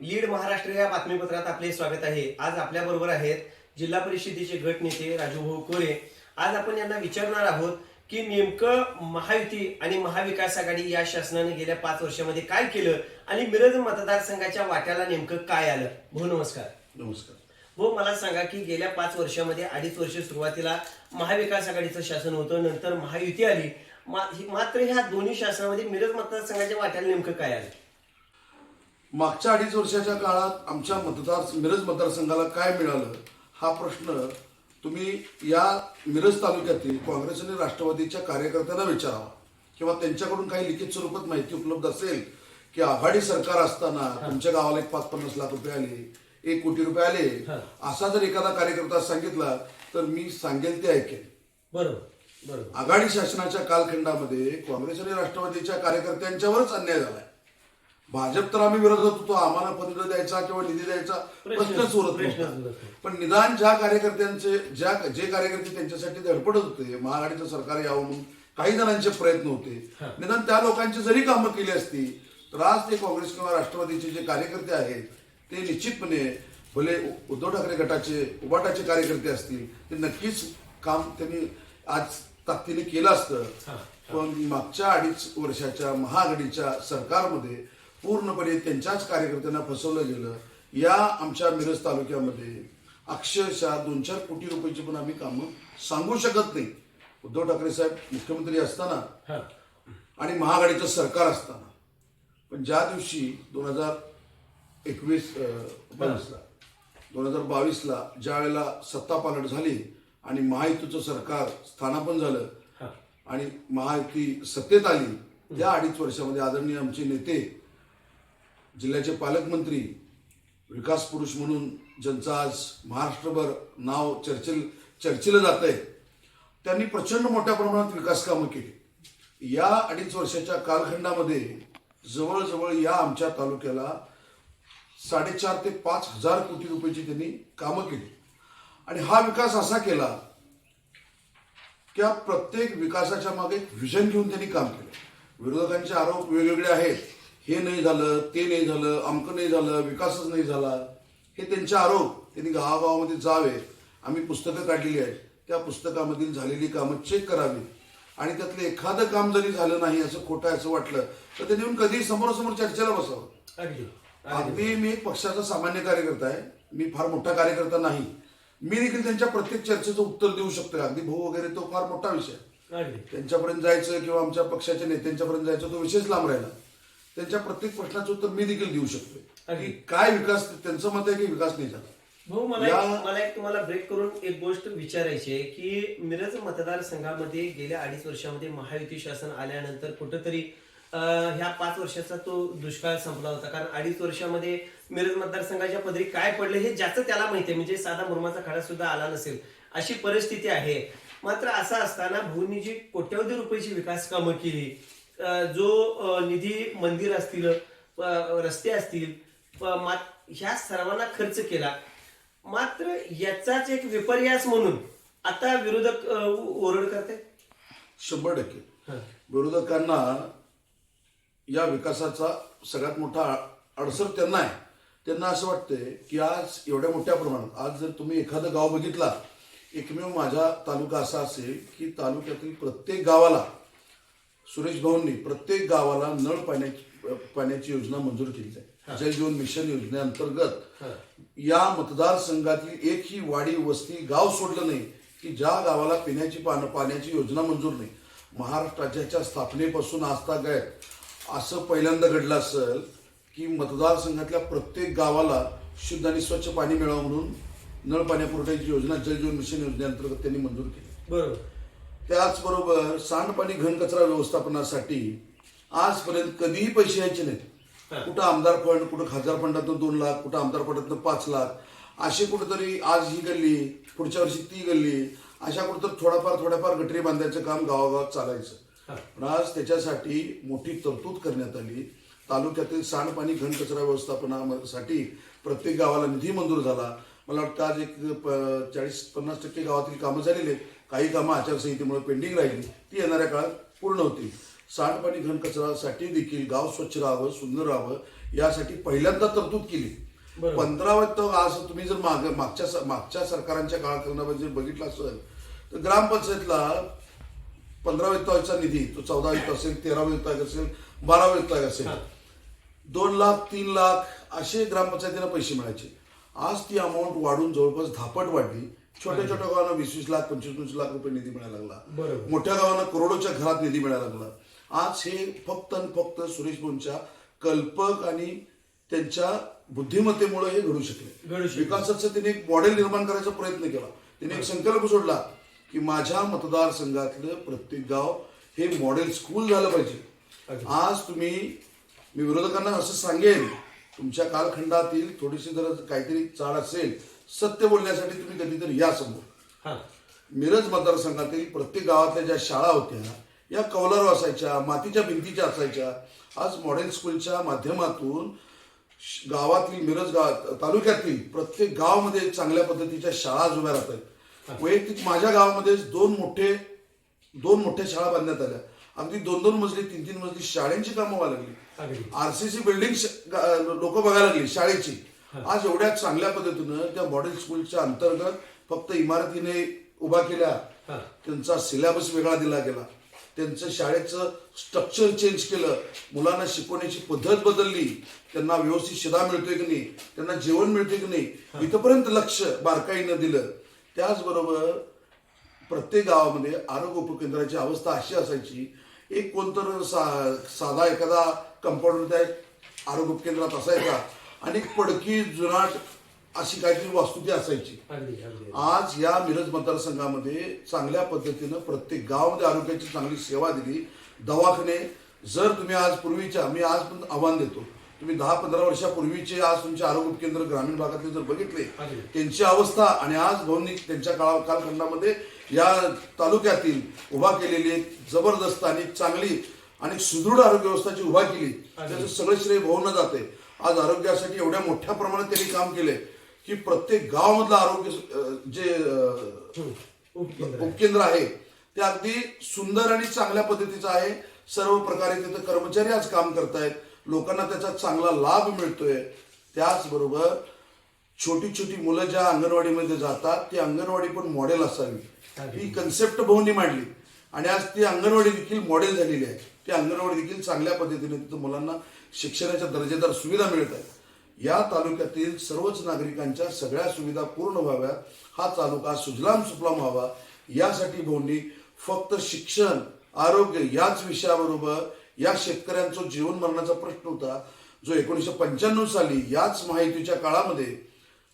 Lead Maharashtra या बातमीपत्रात आपले स्वागत आहे. आज आपल्या बरोबर आहेत जिल्हा परिषदेचे गट नेते राजूभाऊ कोरे. आज आपण यांना विचारणार आहोत की नेमकं महायुती आणि महाविकास आघाडी या शासनाने गेल्या पाच वर्षामध्ये काय केलं आणि मिरज मतदारसंघाच्या वाट्याला नेमकं काय आलं? भाऊ नमस्कार. नमस्कार. भाऊ मला सांगा की गेल्या पाच वर्षामध्ये अडीच वर्ष सुरुवातीला महाविकास आघाडीचं शासन होतं नंतर महायुती आली. मात्र ह्या दोन्ही शासनामध्ये मिरज मतदारसंघाच्या वाट्याला नेमकं काय आलं? मागच्या अडीच वर्षाच्या काळात आमच्या मतदार मिरज मतदारसंघाला काय मिळालं? हा प्रश्न तुम्ही या मिरज तालुक्यातील काँग्रेस आणि राष्ट्रवादीच्या कार्यकर्त्यांना विचारावा. किंवा त्यांच्याकडून काही लिखित स्वरूपात माहिती उपलब्ध असेल की आघाडी सरकार असताना तुमच्या गावाला एक पाच पन्नास लाख रुपये आले एक कोटी रुपये आले. असा जर एखादा कार्यकर्ता सांगितला तर मी सांगेल ते ऐकेल बरोबर बरोबर. आघाडी शासनाच्या कालखंडामध्ये काँग्रेस आणि राष्ट्रवादीच्या कार्यकर्त्यांच्यावरच अन्याय झालाय. भाजप तर आम्ही विरोधात होतो. आम्हाला पत्र द्यायचा किंवा निधी द्यायचा प्रश्नच उरत नव्हता. पण निदान ज्या कार्यकर्त्यांचे ज्या जे कार्यकर्ते त्यांच्यासाठी धडपडत होते महाआघाडीचं सरकार यावं म्हणून काही जणांचे प्रयत्न होते. निदान त्या लोकांची जरी कामं केली असती तर आज ते काँग्रेस किंवा राष्ट्रवादीचे जे कार्यकर्ते आहेत ते निश्चितपणे भले उद्धव ठाकरे गटाचे उबाटाचे कार्यकर्ते असतील ते नक्कीच काम त्यांनी आज ताकदीने केलं असतं. पण मागच्या अडीच वर्षाच्या महाआघाडीच्या सरकारमध्ये पूर्णपणे त्यांच्याच कार्यकर्त्यांना फसवलं गेलं. या आमच्या मिरज तालुक्यामध्ये अक्षरशः दोन चार कोटी रुपयाची पण आम्ही कामं सांगू शकत नाही. उद्धव ठाकरे साहेब मुख्यमंत्री असताना हा. आणि महाआघाडीचं सरकार असताना. पण ज्या दिवशी दोन हजार एकवीस बावीसला दोन हजार बावीसला ज्या वेळेला सत्ता पालट झाली आणि महायुतीचं सरकार स्थानापन्न झालं आणि महायुती सत्तेत आली या अडीच वर्षामध्ये आदरणीय आमचे नेते जिल्ह्याचे पालकमंत्री विकास पुरुष म्हणून ज्यांचं आज महाराष्ट्रभर नाव चर्चेल चर्चिलं जात आहे त्यांनी प्रचंड मोठ्या प्रमाणात विकास कामं केली. या अडीच वर्षाच्या कालखंडामध्ये जवळजवळ या आमच्या तालुक्याला साडेचार ते पाच हजार कोटी रुपयाची त्यांनी कामं केली. आणि हा विकास असा केला की प्रत्येक विकासाच्या मागे एक व्हिजन घेऊन त्यांनी काम केलं. विरोधकांचे आरोप वेगवेगळे आहेत. हे नाही झालं ते नाही झालं अमकं नाही झालं विकासच नाही झाला. हे त्यांचे आरोप. त्यांनी गावागावामध्ये जावे. आम्ही पुस्तकं काढलेली आहेत. त्या पुस्तकामधील झालेली कामं चेक करावी. आणि त्यातलं एखादं काम जरी झालं नाही असं खोटं असं वाटलं तर त्यांनी येऊन कधी समोरासमोर चर्चेला बसावं. अगदी. मी एक पक्षाचा सामान्य कार्यकर्ता आहे. मी फार मोठा कार्यकर्ता नाही. मी देखील त्यांच्या प्रत्येक चर्चेचं उत्तर देऊ शकतो अगदी भाऊ वगैरे तो फार मोठा विषय त्यांच्यापर्यंत जायचं किंवा आमच्या पक्षाच्या नेत्यांच्यापर्यंत जायचं तो विषयच लांब राहिला. त्यांच्या प्रत्येक प्रश्नाचं उत्तर मी देखील देऊ शकतो. की काय विकास त्यांचं मत आहे की विकास नाही झाला? भाऊ मला एक- मला एक तुम्हाला ब्रेक करून एक गोष्ट विचारायची आहे की मिरज मतदारसंघामध्ये गेल्या अडीच वर्षामध्ये महायुती शासन आल्यानंतर कुठंतरी अं, ह्या पाच वर्षाचा तो दुष्काळ संपला होता. कारण अडीच वर्षामध्ये मिरज मतदारसंघाच्या पदरी काय पडलं हे ज्याचं त्याला माहिती आहे. म्हणजे साधा मुरमाचा खडा सुद्धा आला नसेल. अशी परिस्थिती आहे. मात्र असं असताना भूनी जी कोट्यवधी रुपयाची विकास कामं केली जो निधी मंदिर असतील रस्ते असतील ह्या सर्वांना खर्च केला. मात्र याचाच एक विपर्यास म्हणून आता विरोधक ओरड करते शंभर टक्के. विरोधकांना या विकासाचा सगळ्यात मोठा अडसर त्यांना आहे. त्यांना असं वाटतंय की आज एवढ्या मोठ्या प्रमाणात आज जर तुम्ही एखादं गाव बघितला एकमेव माझा तालुका असा असेल की तालुक्यातील प्रत्येक गावाला सुरेश भाऊंनी प्रत्येक गावाला नळ पाण्याची पाण्याची योजना मंजूर केली आहे. जल जीवन मिशन योजनेअंतर्गत या मतदारसंघातील एकही वाडी वस्ती गाव सोडलं नाही की ज्या गावाला पिण्याची पान पाण्याची योजना मंजूर नाही. महाराष्ट्र राज्याच्या स्थापनेपासून आजतागत असं पहिल्यांदा घडलं असेल की मतदारसंघातल्या प्रत्येक गावाला शुद्ध आणि स्वच्छ पाणी मिळावं म्हणून नळ पाण्या पुरवठ्याची योजना जल जीवन मिशन योजनेअंतर्गत त्यांनी मंजूर केली. बरोबर. त्याचबरोबर सांडपाणी घन कचरा व्यवस्थापनासाठी आजपर्यंत कधीही पैसे यायचे नाहीत. कुठं आमदार फंड कुठं खासदार फंडातून दोन लाख कुठं आमदार फंडातून पाच लाख. असे कुठंतरी आज ही गल्ली पुढच्या वर्षी ती गल्ली अशा कुठं थोडाफार थोड्याफार गटरी बांधायचं काम गावागावात चालायचं. पण आज त्याच्यासाठी मोठी तरतूद करण्यात आली. तालुक्यातील सांडपाणी घन कचरा व्यवस्थापनासाठी प्रत्येक गावाला निधी मंजूर झाला. मला वाटतं आज एक चाळीस पन्नास टक्के गावातील कामं झालेली आहेत. काही कामं आचारसंहितेमुळे पेंडिंग राहिली ती येणाऱ्या काळात पूर्ण होतील सांडपाणी घन कचरासाठी देखील गाव स्वच्छ राहावं सुंदर राहावं यासाठी पहिल्यांदा तरतूद केली बरोबर. पंधरा वित्त आज तुम्ही जर माग मागच्या मागच्या सरकारांच्या काळखंडामध्ये जर बघितलं असेल तर ग्रामपंचायतला पंधरा वित्ताचा निधी तो चौदा वित्त असेल तेरा वित्त असेल बारा वित्त असेल. दोन लाख तीन लाख असे ग्रामपंचायतीला पैसे मिळायचे आज ती अमाऊंट वाढून जवळपास धापट वाढली छोट्या छोट्या गावांना वीस वीस लाख पंचवीस पंचवीस लाख रुपये निधी मिळायला लागला. मोठ्या गावांना करोडोच्या घरात निधी मिळायला लागला आज हे फक्त आणि फक्त सुरेश भाऊंच्या कल्पक आणि त्यांच्या बुद्धिमत्तेमुळे हे घडू शकले. विकासाचं त्यांनी एक मॉडेल निर्माण करायचा प्रयत्न केला त्यांनी एक संकल्प सोडला की माझ्या मतदारसंघातलं प्रत्येक गाव हे मॉडेल स्कूल झालं पाहिजे. आज तुम्ही मी विरोधकांना असं सांगेन तुमच्या कालखंडातील थोडीशी जर काहीतरी चाळ असेल सत्य बोलण्यासाठी तुम्ही कधीतरी या समोर. मिरज मतदारसंघातील प्रत्येक गावातल्या ज्या शाळा होत्या या कौलारू असायच्या मातीच्या भिंतीच्या असायच्या आज मॉडेल स्कूलच्या माध्यमातून गावातील मिरज गाव तालुक्यातील प्रत्येक गावामध्ये चांगल्या पद्धतीच्या शाळा आज उभ्या राहत आहेत वैयक्तिक माझ्या गावामध्ये दोन मोठे दोन मोठ्या शाळा बांधण्यात आल्या. अगदी दोन दोन मजली तीन तीन मजली शाळेंची कामं व्हायला लागली. आरसीसी बिल्डिंग लोक बघायला लागली शाळेची. आज एवढ्या चांगल्या पद्धतीनं त्या मॉडेल स्कूलच्या अंतर्गत फक्त इमारतीने उभा केल्या. त्यांचा सिलेबस वेगळा दिला गेला. त्यांचं शाळेचं स्ट्रक्चर चेंज केलं. मुलांना शिकवण्याची पद्धत बदलली. त्यांना व्यवस्थित शिदा मिळतोय की नाही? त्यांना जेवण मिळतोय की नाही? इथपर्यंत लक्ष बारकाईनं दिलं. त्याचबरोबर प्रत्येक गावामध्ये आरोग्य उपकेंद्राची अवस्था अशी असायची एक कोणतर सा साधा एखादा कंपाऊंडर त्या आरोग्य उपकेंद्रात असायचा. आणि पडकी जुनाट अशी काहीतरी वास्तुती असायची. अगदी अगदी. आज या मिरज मतदारसंघामध्ये चांगल्या पद्धतीनं प्रत्येक गावामध्ये आरोग्याची चांगली सेवा दिली. दवाखाने जर तुम्ही आज पूर्वीच्या मी आज पण आव्हान देतो तुम्ही दहा पंधरा वर्षापूर्वीचे आज तुमचे आरोग्य केंद्र ग्रामीण भागातले जर बघितले अगदी. त्यांची अवस्था आणि आज भाऊंनी त्यांच्या काळा कालखंडामध्ये या तालुक्यातील उभा केलेली एक जबरदस्त आणि चांगली आणि सुदृढ आरोग्य व्यवस्था जी उभा केली त्याचं सगळं श्रेय भाऊंना जाते. आज आरोग्यासाठी एवढ्या मोठ्या प्रमाणात त्यांनी काम केले की प्रत्येक गावामधलं आरोग्य जे अं, उपकेंद्र आहे. उपकेंद्र आहे ते अगदी सुंदर आणि चांगल्या पद्धतीचं आहे. सर्व प्रकारे तिथे कर्मचारी आज काम करतायत. लोकांना त्याचा चांगला लाभ मिळतोय. त्याचबरोबर छोटी छोटी मुलं ज्या अंगणवाडीमध्ये जातात ती अंगणवाडी पण मॉडेल असावी. ही कन्सेप्ट भाऊंनी मांडली. आणि आज ती अंगणवाडी देखील मॉडेल झालेली आहे. ती अंगणवाडी देखील चांगल्या पद्धतीने तिथं मुलांना शिक्षणाच्या दर्जेदार सुविधा मिळत आहेत. या तालुक्यातील सर्वच नागरिकांच्या सगळ्या सुविधा पूर्ण व्हाव्या हा तालुका सुजलाम सुफलाम व्हावा. यासाठी भाऊंनी फक्त शिक्षण आरोग्य याच विषयाबरोबर या शेतकऱ्यांचा जीवन मरणाचा प्रश्न होता जो एकोणीसशे पंच्याण्णव साली याच माहितीच्या काळामध्ये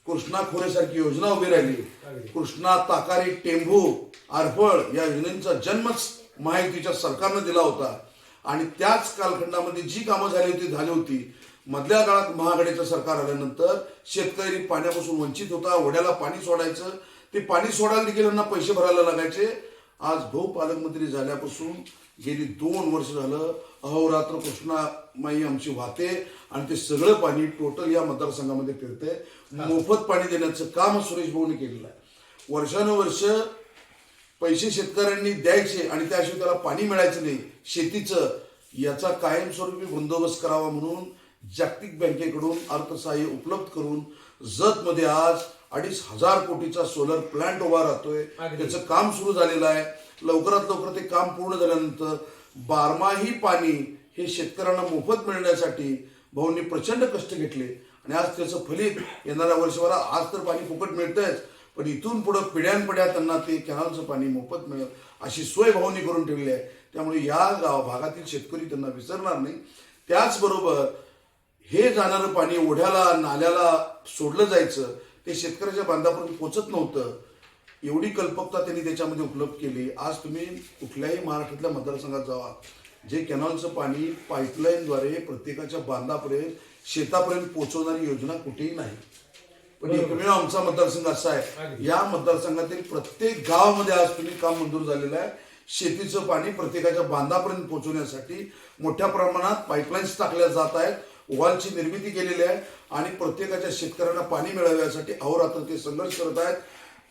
कृष्णा खोरेसारखी योजना उभी राहिली. कृष्णा ताकारी टेंभू आरफळ या योजनेचा जन्मच माहितीच्या सरकारनं दिला होता. आणि त्याच कालखंडामध्ये जी कामं झाली होती झाली होती. मधल्या काळात महाआघाडीचं सरकार आल्यानंतर शेतकरी पाण्यापासून वंचित होता वड्याला पाणी सोडायचं. ते पाणी सोडायला देखील यांना पैसे भरायला लागायचे. आज भाऊ पालकमंत्री झाल्यापासून गेली दोन वर्ष झालं अहोरात्र कृष्णामाई आमची वाहते आणि ते सगळं पाणी टोटल या मतदारसंघामध्ये फिरते मोफत पाणी देण्याचं काम सुरेश भाऊने केलेलं आहे. वर्षानुवर्ष पैसे शेतकऱ्यांनी द्यायचे आणि त्याशिवाय त्याला पाणी मिळायचं नाही. शेतीचं याचा कायमस्वरूपी बंदोबस्त करावा म्हणून जागतिक बँकेकडून अर्थसहाय्य उपलब्ध करून जतमध्ये आज अडीच हजार कोटीचा सोलर प्लांट उभा राहतोय. त्याचं काम सुरू झालेलं आहे. लवकरात लवकर ते काम पूर्ण झाल्यानंतर बारमाही पाणी हे शेतकऱ्यांना मोफत मिळण्यासाठी भाऊंनी प्रचंड कष्ट घेतले. आणि आज त्याचं फलित येणाऱ्या वर्षभरात आज तर पाणी फुकट मिळतंयच. पण इथून पुढं पिढ्यानपिढ्या त्यांना ते कॅनलचं पाणी मोफत मिळेल अशी सोय भावनी करून ठेवली आहे. त्यामुळे या गाव भागातील शेतकरी त्यांना विसरणार नाही. त्याचबरोबर हे जाणारं पाणी ओढ्याला नाल्याला सोडलं जायचं ते शेतकऱ्याच्या बांधापर्यंत पोचत नव्हतं. एवढी कल्पकता त्यांनी त्याच्यामध्ये उपलब्ध केली. आज तुम्ही कुठल्याही महाराष्ट्रातल्या मतदारसंघात जावा जे कॅनॉलचं पाणी पाईपलाईनद्वारे प्रत्येकाच्या बांधापर्यंत शेतापर्यंत पोहोचवणारी योजना कुठेही नाही. पण एकमेव आमचा मतदारसंघ असा आहे. या मतदारसंघातील प्रत्येक गावामध्ये आज तुम्ही काम मंजूर झालेलं आहे. शेतीचं पाणी प्रत्येकाच्या बांधापर्यंत पोहोचवण्यासाठी मोठ्या प्रमाणात पाईपलाईन्स टाकल्या जात आहेत. वॉलची निर्मिती केलेली आहे आणि प्रत्येकाच्या शेतकऱ्यांना पाणी मिळावे यासाठी अहोरात्र ते संघर्ष करत आहेत.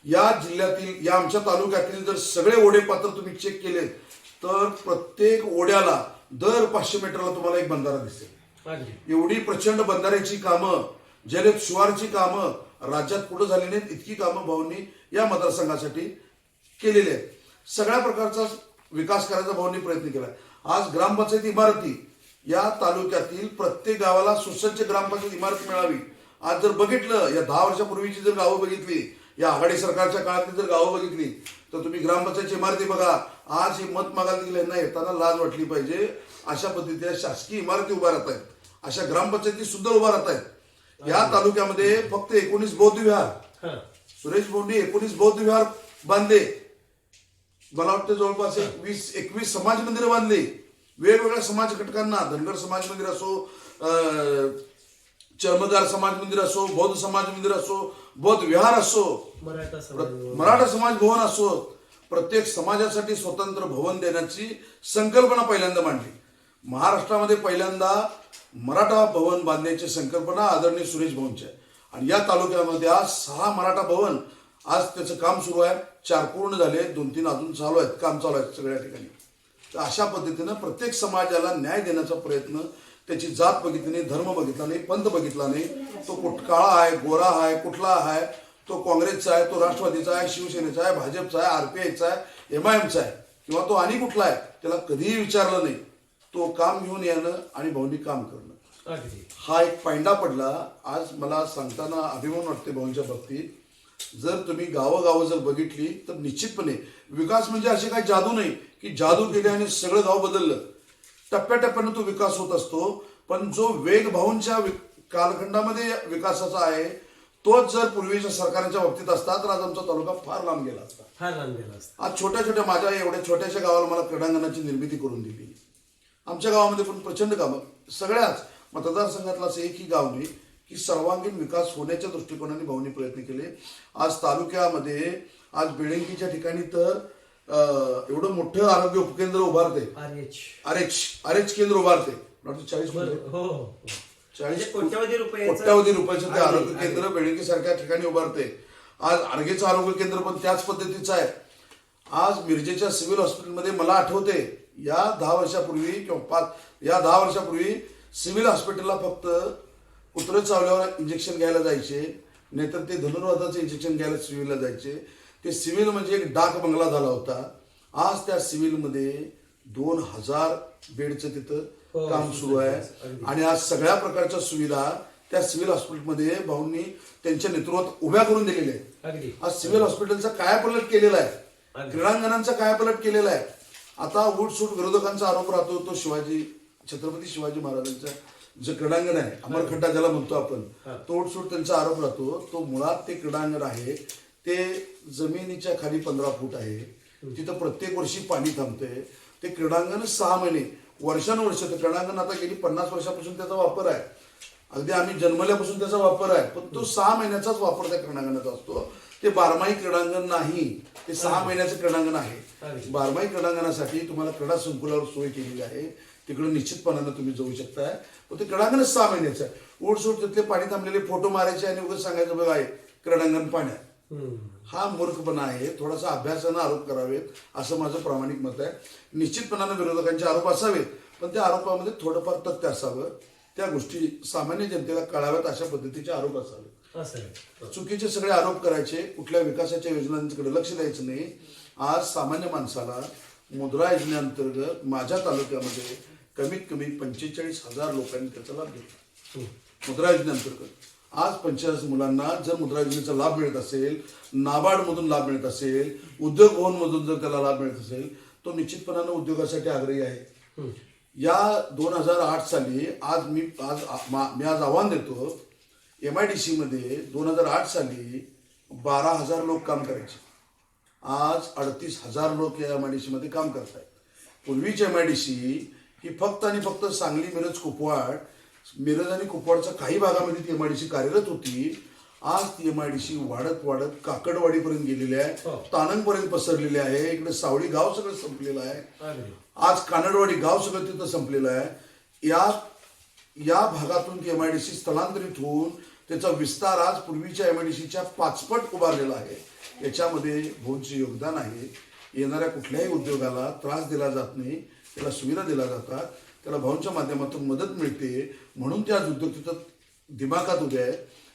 या जिल्ह्यातील या आमच्या तालुक्यातील जर सगळे ओढे पात्र तुम्ही चेक केले तर प्रत्येक ओढ्याला दर पाचशे मीटरला तुम्हाला एक बंधारा दिसेल. एवढी प्रचंड बंधाऱ्याची कामं जलद शिवारची कामं राज्यात कुठं झाली नाहीत इतकी कामं भाऊंनी या मतदारसंघासाठी केलेली आहेत. सगळ्या प्रकारचा विकास करायचा भाऊंनी प्रयत्न केला. आज ग्रामपंचायत इमारती या तालुक्यातील प्रत्येक गावाला सुसज्ज ग्रामपंचायत इमारत मिळावी. आज जर बघितलं या दहा वर्षापूर्वीची जर गावं बघितली या आघाडी सरकारच्या काळातली जर गावं बघितली तर तुम्ही ग्रामपंचायतची इमारती बघा. आज हे मत मागायला गेल्यांना येताना लाज वाटली पाहिजे. अशा पद्धतीने शासकीय इमारती उभ्या राहत आहेत. अशा ग्रामपंचायती सुद्धा उभा राहत आहेत. या तालुक्यामध्ये फक्त एकोणीस बौद्ध विहार. सुरेश भाऊंनी एकोणीस बौद्ध विहार बांधले. मला वाटतं जवळपास एक वीस एकवीस समाज मंदिरं बांधली. वेगवेगळ्या समाज घटकांना धनगर समाज मंदिर असो अं, चर्मदार समाज मंदिर असो बौद्ध समाज मंदिर असो बौद्ध विहार असो मराठा प्र- समाज मराठा समाज भवन असो प्रत्येक समाजासाठी स्वतंत्र भवन देण्याची संकल्पना पहिल्यांदा मांडली. महाराष्ट्रामध्ये पहिल्यांदा मराठा भवन बांधण्याची संकल्पना आदरणीय सुरेश भाऊंची आहे. आणि या तालुक्यामध्ये आज सहा मराठा भवन आज त्याचं काम सुरू आहे. चार पूर्ण झाले दोन तीन अजून चालू आहेत काम चालू आहेत सगळ्या ठिकाणी. तर अशा पद्धतीनं प्रत्येक समाजाला न्याय देण्याचा प्रयत्न त्याची जात बघितली नाही धर्म बघितला नाही पंथ बघितला नाही. तो कुठ काळा आहे गोरा आहे कुठला आहे तो काँग्रेसचा आहे तो राष्ट्रवादीचा आहे शिवसेनेचा आहे भाजपचा आहे आरपीआयचा आहे एम आय एमचा आहे किंवा तो आणि कुठला आहे त्याला कधीही विचारलं नाही. तो काम घेऊन येणं आणि भाऊंनी काम करणं. अगदी. हा एक पायंडा पडला. आज मला सांगताना अभिमान वाटते भाऊंच्या बाबतीत. जर तुम्ही गावोगावं जर बघितली तर निश्चितपणे विकास म्हणजे असे काही जादू नाही की जादू केले आणि सगळं गाव बदललं. टप्प्याटप्प्यानं तो विकास होत असतो. पण जो वेग भाऊंच्या कालखंडामध्ये विकासाचा आहे तोच जर पूर्वीच्या सरकारच्या बाबतीत असता तर आज आमचा तालुका फार लांब गेला असता. फार लांब गेला असता. आज छोट्या छोट्या माझ्या एवढ्या छोट्याशा गावाला मला क्रीडांगणाची निर्मिती करून दिली. आमच्या गावामध्ये पण प्रचंड कामं सगळ्याच मतदारसंघातला असं एकही गाव नाही की सर्वांगीण विकास होण्याच्या दृष्टिकोनाने भाऊनी प्रयत्न केले. आज तालुक्यामध्ये आज बेळंकीच्या ठिकाणी तर एवढं मोठं आरोग्य उपकेंद्र उभारते आर एच आर केंद्र उभारते चाळीस हो. चाळीस म्हणजे कोट्यावधी रुपयाचं- ते आरोग्य. केंद्र बेळंकी सारख्या ठिकाणी उभारते आज आर्गेचं आरोग्य केंद्र पण त्याच पद्धतीचं आहे. आज मिरजेच्या सिव्हिल हॉस्पिटलमध्ये मला आठवते या दहा वर्षापूर्वी किंवा पाच या दहा वर्षापूर्वी सिव्हिल हॉस्पिटलला फक्त कुत्रं चावल्यावर इंजेक्शन घ्यायला जायचे नाहीतर ते धनुर्वादाचं इंजेक्शन घ्यायला सिव्हिलला जायचे. ते सिव्हिल म्हणजे एक डाक बंगला झाला होता. आज त्या सिव्हिलमध्ये दोन हजार बेडचं हो, तिथं काम सुरू आहे. अगदी. आणि आज सगळ्या प्रकारच्या सुविधा त्या सिव्हिल हॉस्पिटलमध्ये भाऊंनी त्यांच्या नेतृत्वात उभ्या करून दिलेल्या आहेत. आज सिव्हिल हॉस्पिटलचा कायापलट केलेला आहे. क्रीडांगणांचा कायापलट केलेला आहे. आता उठसूट विरोधकांचा आरोप राहतो तो शिवाजी छत्रपती शिवाजी महाराजांचा जे क्रीडांगण आहे अमरखड्डा ज्याला म्हणतो आपण. तो उठसूट त्यांचा आरोप राहतो तो मुळात ते क्रीडांगण आहे ते जमिनीच्या खाली पंधरा फूट आहे तिथं प्रत्येक वर्षी पाणी थांबते ते क्रीडांगण सहा महिने वर्षानुवर्ष ते क्रीडांगण आता गेली पन्नास वर्षापासून त्याचा वापर आहे अगदी आम्ही जन्मल्यापासून त्याचा वापर आहे पण तो सहा महिन्याचाच वापर त्या क्रीडांगणाचा असतो ते बारमाही क्रीडांगण नाही ते सहा महिन्याचं क्रीडांगण आहे. बारमाही क्रीडांगणासाठी तुम्हाला क्रीडा संकुलावर सोय केलेली आहे. तिकडे निश्चितपणानं तुम्ही जाऊ शकताय पण ते क्रीडांगणच सहा महिन्याचं आहे. उठसूट तिथले पाणी थांबलेले फोटो मारायचे आणि उगाच सांगायचं बघा आहे क्रीडांगण पाण्यात. हा मूर्खपणा आहे. थोडासा अभ्यासानं आरोप करावेत असं माझं प्रामाणिक मत आहे. निश्चितपणानं विरोधकांचे आरोप असावेत पण त्या आरोपामध्ये थोडंफार तथ्य असावं. त्या गोष्टी सामान्य जनतेला कळाव्यात अशा पद्धतीचे आरोप असावेत. चुकीचे सगळे आरोप करायचे कुठल्या विकासाच्या योजनांकडे लक्ष द्यायचं नाही. आज सामान्य माणसाला मुद्रा योजनेअंतर्गत माझ्या तालुक्यामध्ये कमीत कमी पंचेचाळीस हजार लोकांनी त्याचा लाभ घेतला. हम्म. मुद्रा योजनेअंतर्गत. आज पंचेचाळीस मुलांना जर मुद्रा योजनेचा लाभ मिळत असेल नाबार्ड मधून लाभ मिळत असेल उद्योग भवन मधून जर त्याला लाभ मिळत असेल तो निश्चितपणानं उद्योगासाठी आग्रही आहे. हम्म. या दोन हजार आठ साली आज मी आज मी आज आव्हान देतो एम आय डी सी मध्ये दोन हजार आठ साली बारा हजार लोक काम करायचे. आज अडतीस हजार लोक या एम आय डी सी मध्ये काम करत आहेत पूर्वीची एम आय डी सी ही फक्त आणि फक्त सांगली मिरज कुपवाड मिरज आणि कुपवाडच्या काही भागामध्ये ती एम आय डी सी कार्यरत होती. आज ती एम आय डी सी वाढत वाढत काकडवाडीपर्यंत गेलेली आहे हो. तानंगपर्यंत पसरलेली आहे इकडे सावळी गाव सगळं संपलेलं आहे. आज कानडवाडी गाव सगळं तिथं संपलेलं आहे. या या भागातून ती एम आय डी सी स्थलांतरित होऊन त्याचा विस्तार आज पूर्वीच्या एम आय डी सीच्या पाचपट उभारलेला आहे. याच्यामध्ये भाऊंचे योगदान आहे. येणाऱ्या कुठल्याही उद्योगाला त्रास दिला जात नाही. त्याला सुविधा दिल्या जातात. त्याला भाऊंच्या माध्यमातून मदत मिळते. म्हणून ते आज उद्योग तिथं दिमाखात उभे आहे.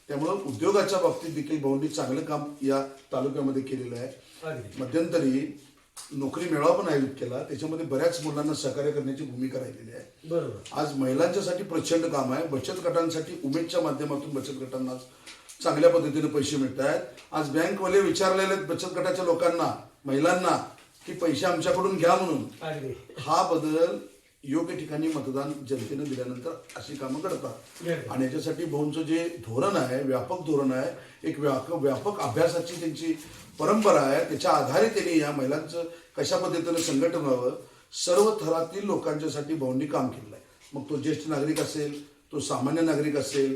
त्यामुळं उद्योगाच्या बाबतीत देखील भाऊंनी चांगलं काम या तालुक्यामध्ये केलेलं आहे. मध्यंतरी नोकरी मेळावा पण आयोजित केला. त्याच्यामध्ये बऱ्याच मुलांना सहकार्य करण्याची भूमिका राहिलेली आहे. बरोबर. आज महिलांच्यासाठी प्रचंड काम आहे. बचत गटांसाठी उमेदच्या माध्यमातून बचत गटांना चांगल्या पद्धतीने पैसे मिळत आहेत. आज बँकवाले विचारलेले बचत गटाच्या लोकांना महिलांना की पैसे आमच्याकडून घ्या म्हणून. हा बदल योग्य ठिकाणी मतदान जनतेनं दिल्यानंतर अशी कामं करतात. घडतात. आणि याच्यासाठी भाऊंचं जे धोरण आहे व्यापक धोरण आहे एक व्यापक व्यापक अभ्यासाची त्यांची परंपरा आहे त्याच्या आधारे त्यांनी या महिलांचं कशा पद्धतीनं संघटन व्हावं सर्व थरातील लोकांच्यासाठी भाऊंनी काम केलेलं आहे मग तो ज्येष्ठ नागरिक असेल तो सामान्य नागरिक असेल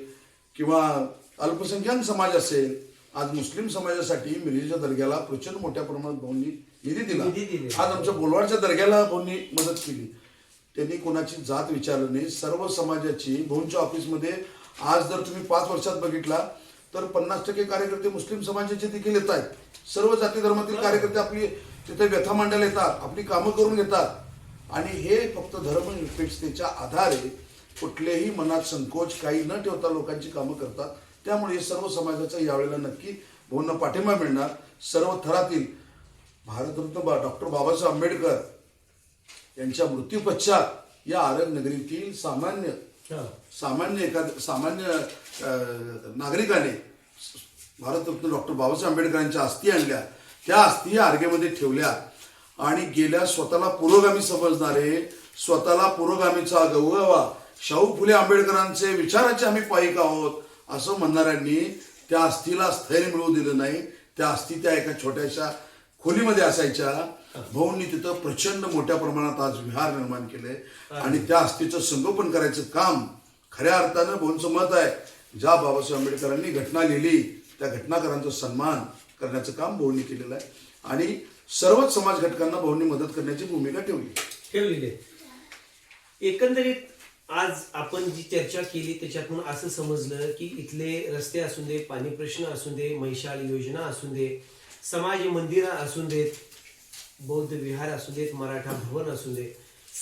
किंवा अल्पसंख्याक समाज असेल आज मुस्लिम समाजासाठी मिरीच्या दर्ग्याला प्रचंड मोठ्या प्रमाणात भाऊंनी निधी दिला. निधी दिले. आज आमच्या बोलवाडच्या दर्ग्याला भाऊंनी मदत केली. त्यांनी कोणाची जात विचारलं नाही. सर्व समाजाची भाऊंच्या ऑफिसमध्ये आज जर तुम्ही पाच वर्षात बघितला तर पन्नास टक्के कार्यकर्ते मुस्लिम समाजाचे देखील येत आहेत. सर्व जाती धर्मातील कार्यकर्ते आपली तिथे व्यथा मांडायला येतात आपली कामं करून घेतात. आणि हे फक्त धर्मनिरपेक्षतेच्या आधारे कुठलेही मनात संकोच काही न ठेवता लोकांची कामं करतात. त्यामुळे सर्व समाजाचा यावेळेला नक्की भाऊंना पाठिंबा मिळणार. सर्व थरातील भारतरत्न बा डॉक्टर बाबासाहेब आंबेडकर यांच्या मृत्यू पश्चात या आरग नगरीतील सामान्य हा. सामान्य एखाद सामान्य नागरिकाने भारतरत्न डॉक्टर बाबासाहेब आंबेडकरांच्या अस्थी आणल्या. त्या अस्थी आर्गेमध्ये ठेवल्या आणि गेल्या स्वतःला पुरोगामी समजणारे स्वतःला पुरोगामीचा गौरवा शाहू फुले आंबेडकरांचे विचाराचे आम्ही पाईक आहोत असं म्हणणाऱ्यांनी त्या अस्थीला स्थैर्य मिळवू दिलं नाही. त्या अस्थी त्या एका छोट्याशा खोलीमध्ये असायच्या. भाऊंनी तिथं प्रचंड मोठ्या प्रमाणात आज विहार निर्माण केले. आणि त्या अस्थीचं संगोपन करायचं काम खऱ्या अर्थानं भाऊंचं मत आहे. ज्या बाबासाहेब आंबेडकरांनी घटना लिहिली त्या घटनाकारांचा सन्मान करण्याचं काम भाऊंनी केलेलं आहे. आणि सर्वच समाज घटकांना भाऊंनी मदत करण्याची भूमिका ठेवली. ठेवलेली एकंदरीत आज आपण जी चर्चा केली त्याच्यातून असं समजलं की इथले रस्ते असू दे पाणी प्रश्न असू दे मैशाळ योजना असू दे समाज मंदिरं असू देत बौद्ध विहार असू देत मराठा भवन असू दे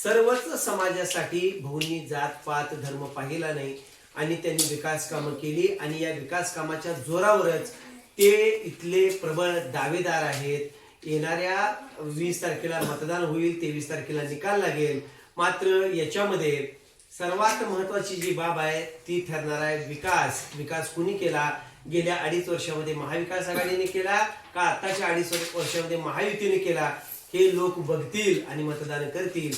सर्वच समाजासाठी भाऊंनी जात पात धर्म पाहिला नाही. आणि त्यांनी विकास कामं केली आणि या विकास कामाच्या जोरावरच ते इथले प्रबळ दावेदार आहेत. येणाऱ्या वीस तारखेला मतदान होईल तेवीस तारखेला निकाल लागेल. मात्र याच्यामध्ये सर्वात महत्वाची जी बाब आहे ती ठरणार आहे विकास. विकास कुणी केला? गेल्या अडीच वर्षामध्ये महाविकास आघाडीने केला का आताच्या अडीच वर्षामध्ये महायुतीने केला? हे लोक बघतील आणि मतदान करतील.